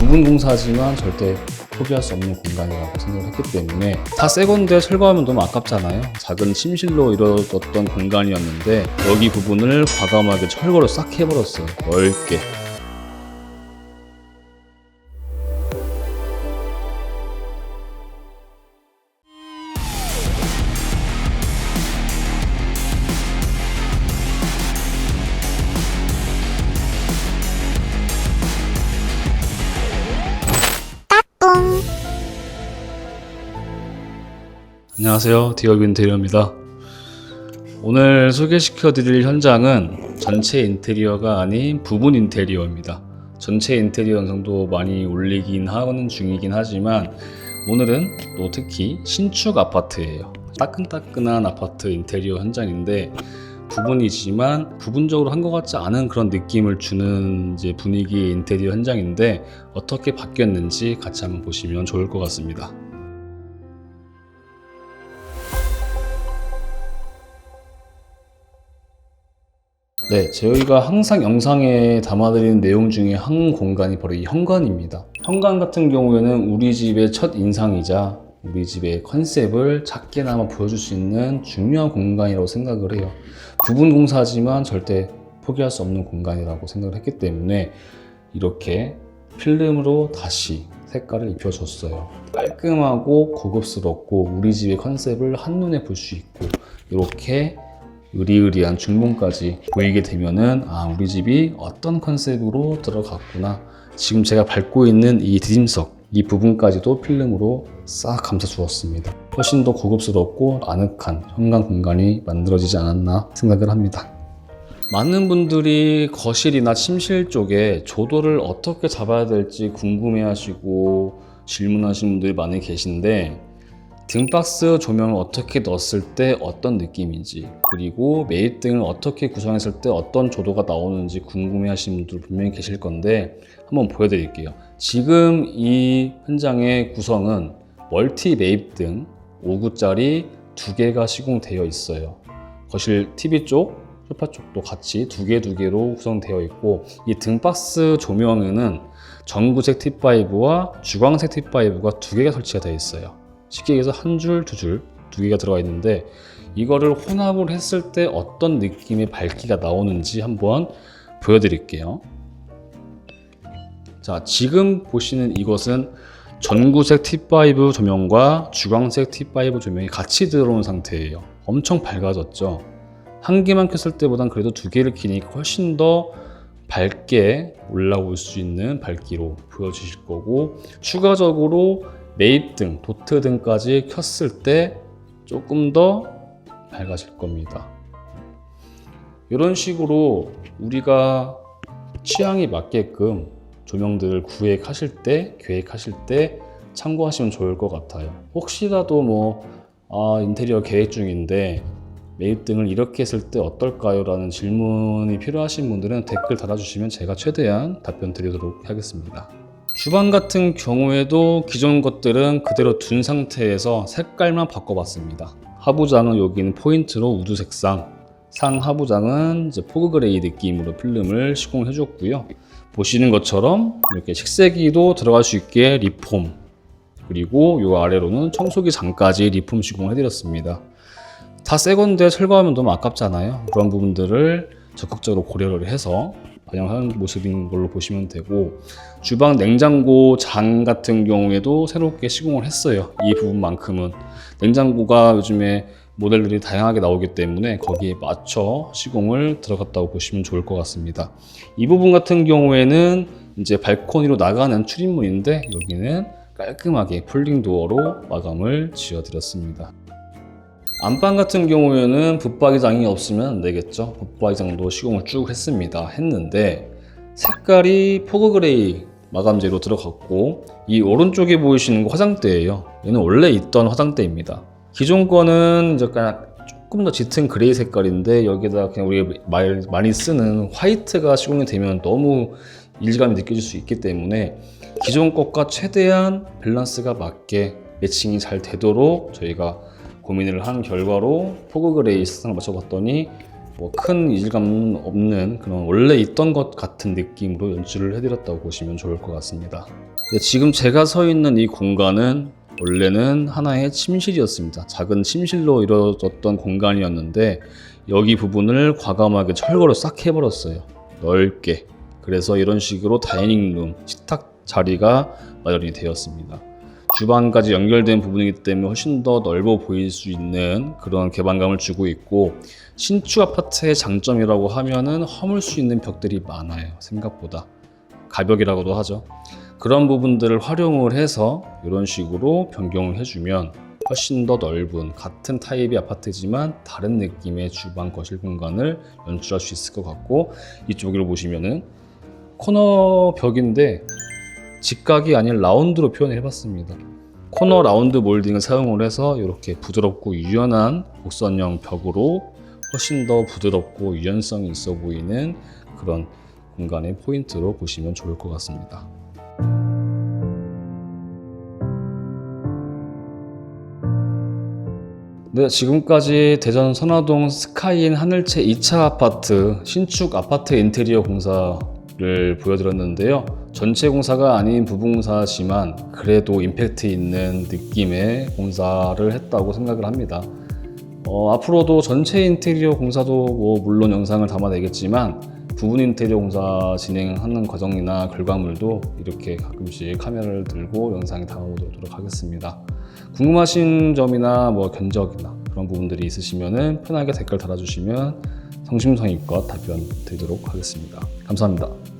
부분 공사지만 절대 포기할 수 없는 공간이라고 생각을 했기 때문에 다 새 건데 철거하면 너무 아깝잖아요. 작은 침실로 이루어졌던 공간이었는데 여기 부분을 과감하게 철거를 싹 해버렸어요. 넓게. 안녕하세요. 디얼 인테리어입니다. 오늘 소개시켜 드릴 현장은 전체 인테리어가 아닌 부분 인테리어입니다. 전체 인테리어 영상도 많이 올리긴 하는 중이긴 하지만 오늘은 또 특히 신축 아파트예요. 따끈따끈한 아파트 인테리어 현장인데 부분이지만 부분적으로 한 것 같지 않은 그런 느낌을 주는 이제 분위기의 인테리어 현장인데 어떻게 바뀌었는지 같이 한번 보시면 좋을 것 같습니다. 네, 저희가 항상 영상에 담아드리는 내용 중에 한 공간이 바로 이 현관입니다. 현관 같은 경우에는 우리 집의 첫 인상이자 우리 집의 컨셉을 작게나마 보여줄 수 있는 중요한 공간이라고 생각을 해요. 부분 공사지만 절대 포기할 수 없는 공간이라고 생각을 했기 때문에 이렇게 필름으로 다시 색깔을 입혀줬어요. 깔끔하고 고급스럽고 우리 집의 컨셉을 한눈에 볼 수 있고 이렇게 의리의리한 중문까지 보이게 되면은 아 우리 집이 어떤 컨셉으로 들어갔구나. 지금 제가 밟고 있는 이 디딤석 이 부분까지도 필름으로 싹 감싸 주었습니다. 훨씬 더 고급스럽고 아늑한 현관 공간이 만들어지지 않았나 생각을 합니다. 많은 분들이 거실이나 침실 쪽에 조도를 어떻게 잡아야 될지 궁금해 하시고 질문하시는 분들이 많이 계신데 등박스 조명을 어떻게 넣었을 때 어떤 느낌인지 그리고 매입등을 어떻게 구성했을 때 어떤 조도가 나오는지 궁금해 하시는 분들 분명히 계실 건데 한번 보여드릴게요. 지금 이 현장의 구성은 멀티 매입등 5구짜리 두 개가 시공되어 있어요. 거실 TV 쪽 소파 쪽도 같이 두 개 두 개로 구성되어 있고 이 등박스 조명에는 전구색 T5와 주광색 T5가 두 개가 설치가 되어 있어요 쉽게 얘기해서 한 줄, 두 줄, 두 개가 들어가 있는데 이거를 혼합을 했을 때 어떤 느낌의 밝기가 나오는지 한번 보여드릴게요. 자, 지금 보시는 이것은 전구색 T5 조명과 주광색 T5 조명이 같이 들어온 상태예요. 엄청 밝아졌죠. 한 개만 켰을 때보단 그래도 두 개를 키니까 훨씬 더 밝게 올라올 수 있는 밝기로 보여주실 거고 추가적으로 매입등, 도트 등까지 켰을 때 조금 더 밝아질 겁니다. 이런 식으로 우리가 취향에 맞게끔 조명들을 구획하실 때, 계획하실 때 참고하시면 좋을 것 같아요. 혹시라도 뭐, 아, 인테리어 계획 중인데 매입등을 이렇게 했을 때 어떨까요? 라는 질문이 필요하신 분들은 댓글 달아주시면 제가 최대한 답변 드리도록 하겠습니다. 주방 같은 경우에도 기존 것들은 그대로 둔 상태에서 색깔만 바꿔봤습니다. 하부장은 여기는 포인트로 우드 색상, 상 하부장은 이제 포그 그레이 느낌으로 필름을 시공해줬고요. 보시는 것처럼 이렇게 식세기도 들어갈 수 있게 리폼, 그리고 이 아래로는 청소기 장까지 리폼 시공을 해드렸습니다. 다 새 건데 철거하면 너무 아깝잖아요. 그런 부분들을 적극적으로 고려를 해서 반영하는 모습인 걸로 보시면 되고 주방 냉장고 장 같은 경우에도 새롭게 시공을 했어요. 이 부분만큼은 냉장고가 요즘에 모델들이 다양하게 나오기 때문에 거기에 맞춰 시공을 들어갔다고 보시면 좋을 것 같습니다. 이 부분 같은 경우에는 이제 발코니로 나가는 출입문인데 여기는 깔끔하게 폴딩 도어로 마감을 지어드렸습니다. 안방 같은 경우에는 붙박이장이 없으면 안 되겠죠. 붙박이장도 시공을 쭉 했습니다. 했는데 색깔이 포그 그레이 마감재로 들어갔고 이 오른쪽에 보이시는 거 화장대예요. 얘는 원래 있던 화장대입니다. 기존 거는 그냥 조금 더 짙은 그레이 색깔인데 여기다 그냥 우리가 말- 많이 쓰는 화이트가 시공이 되면 너무 일감이 느껴질 수 있기 때문에 기존 것과 최대한 밸런스가 맞게 매칭이 잘 되도록 저희가 고민을 한 결과로 포그 그레이 색상을 맞춰봤더니 뭐 큰 이질감 없는 그런 원래 있던 것 같은 느낌으로 연출을 해드렸다고 보시면 좋을 것 같습니다. 네, 지금 제가 서 있는 이 공간은 원래는 하나의 침실이었습니다. 작은 침실로 이루어졌던 공간이었는데 여기 부분을 과감하게 철거를 싹 해버렸어요. 넓게. 그래서 이런 식으로 다이닝룸, 식탁 자리가 마련이 되었습니다. 주방까지 연결된 부분이기 때문에 훨씬 더 넓어 보일 수 있는 그런 개방감을 주고 있고 신축 아파트의 장점이라고 하면은 허물 수 있는 벽들이 많아요. 생각보다 가벽이라고도 하죠. 그런 부분들을 활용을 해서 이런 식으로 변경을 해주면 훨씬 더 넓은 같은 타입의 아파트지만 다른 느낌의 주방 거실 공간을 연출할 수 있을 것 같고 이쪽으로 보시면은 코너 벽인데 직각이 아닌 라운드로 표현을 해봤습니다. 코너 라운드 몰딩을 사용을 해서 이렇게 부드럽고 유연한 곡선형 벽으로 훨씬 더 부드럽고 유연성이 있어 보이는 그런 공간의 포인트로 보시면 좋을 것 같습니다. 네, 지금까지 대전 선화동 스카이인 하늘채 2차 아파트 신축 아파트 인테리어 공사를 보여드렸는데요. 전체 공사가 아닌 부분 공사지만 그래도 임팩트 있는 느낌의 공사를 했다고 생각을 합니다. 어, 앞으로도 전체 인테리어 공사도 뭐 물론 영상을 담아내겠지만 부분 인테리어 공사 진행하는 과정이나 결과물도 이렇게 가끔씩 카메라를 들고 영상에 담아보도록 하겠습니다. 궁금하신 점이나 뭐 견적이나 그런 부분들이 있으시면 편하게 댓글 달아주시면 성심성의껏 답변 드리도록 하겠습니다. 감사합니다.